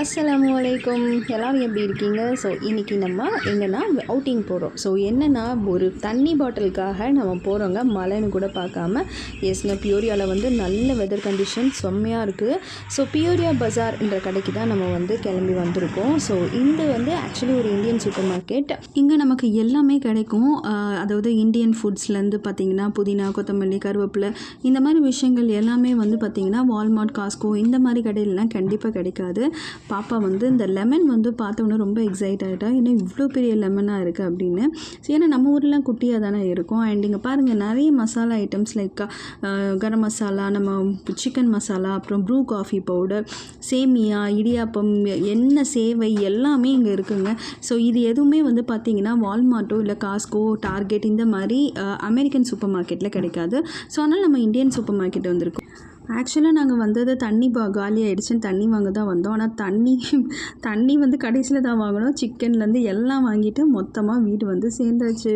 அஸ்ஸலாமு அலைக்கும் எல்லோரும் எப்படி இருக்கீங்க? ஸோ இன்றைக்கி நம்ம எங்கன்னா அவுட்டிங் போகிறோம் ஸோ என்னென்னா ஒரு தண்ணி பாட்டிலுக்காக நம்ம போகிறோங்க மழைன்னு கூட பார்க்காம. எஸ்ங்க பியூரியாவில் வந்து நல்ல வெதர் கண்டிஷன் செம்மையாக இருக்குது ஸோ பியூரியா பஜார் என்ற கடைக்கு தான் நம்ம வந்து கிளம்பி வந்திருக்கோம். ஸோ இந்த வந்து ஆக்சுவலி ஒரு இந்தியன் சூப்பர் மார்க்கெட் இங்கே நமக்கு எல்லாமே கிடைக்கும். அதாவது இந்தியன் ஃபுட்ஸ்லேருந்து பார்த்தீங்கன்னா புதினா கொத்தமல்லி கருவேப்பிலை இந்த மாதிரி விஷயங்கள் எல்லாமே வந்து பார்த்திங்கன்னா வால்மார்ட் காஸ்கோ இந்த மாதிரி கடையிலலாம் கண்டிப்பாக கிடைக்காது. பாப்பா வந்து இந்த லெமன் வந்து பார்த்தோன்னே ரொம்ப எக்ஸைட் ஆகிட்டா ஏன்னா இவ்வளோ பெரிய லெமனாக இருக்குது அப்படின்னு. ஸோ ஏன்னா நம்ம ஊர்லாம் குட்டியாக தானே இருக்கும். அண்ட் இங்கே பாருங்கள் நிறைய மசாலா ஐட்டம்ஸ் லைக் கரம் மசாலா நம்ம சிக்கன் மசாலா அப்புறம் ப்ரூ காஃபி பவுடர் சேமியா இடியாப்பம் என்ன சேவை எல்லாமே இங்கே இருக்குங்க. ஸோ இது எதுவுமே வந்து பார்த்திங்கன்னா வால்மார்ட்டோ இல்லை காஸ்கோ டார்கெட் இந்த மாதிரி அமெரிக்கன் சூப்பர் மார்க்கெட்டில் கிடைக்காது. ஸோ அதனால் நம்ம இந்தியன் சூப்பர் மார்க்கெட் வந்திருக்கோம். ஆக்சுவலாக நாங்கள் வந்தது தண்ணி பா காலி ஆகிடுச்சுன்னு தண்ணி வாங்க தான் வந்தோம். ஆனால் தண்ணி தண்ணி வந்து கடைசியில் தான் வாங்கினோம். சிக்கன்லேருந்து எல்லாம் வாங்கிட்டு மொத்தமாக வீடு வந்து சேர்ந்தாச்சு.